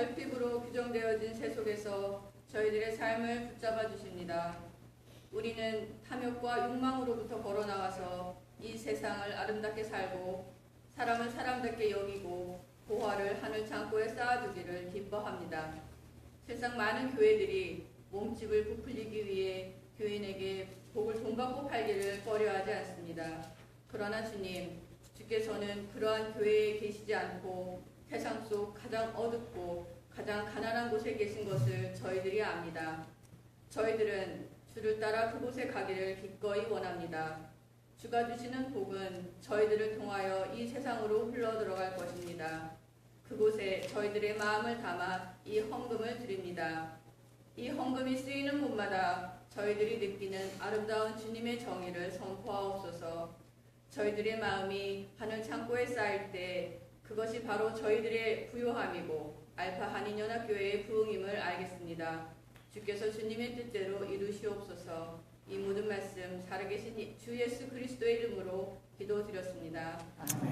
결핍으로 규정되어진 세 속에서 저희들의 삶을 붙잡아 주십니다. 우리는 탐욕과 욕망으로부터 걸어 나와서 이 세상을 아름답게 살고 사람을 사람답게 여기고 보화를 하늘 창고에 쌓아두기를 기뻐합니다. 세상 많은 교회들이 몸집을 부풀리기 위해 교인에게 복을 돈 받고 팔기를 꺼려하지 않습니다. 그러나 주님, 주께서는 그러한 교회에 계시지 않고 세상 속 가장 어둡고 가장 가난한 곳에 계신 것을 저희들이 압니다. 저희들은 주를 따라 그곳에 가기를 기꺼이 원합니다. 주가 주시는 복은 저희들을 통하여 이 세상으로 흘러 들어갈 것입니다. 그곳에 저희들의 마음을 담아 이 헌금을 드립니다. 이 헌금이 쓰이는 곳마다 저희들이 느끼는 아름다운 주님의 정의를 선포하옵소서. 저희들의 마음이 하늘 창고에 쌓일 때 그것이 바로 저희들의 부요함이고 알파 한인연합교회의 부흥임을 알겠습니다. 주께서 주님의 뜻대로 이루시옵소서. 이 모든 말씀 살아계신 주 예수 그리스도의 이름으로 기도드렸습니다. 아멘.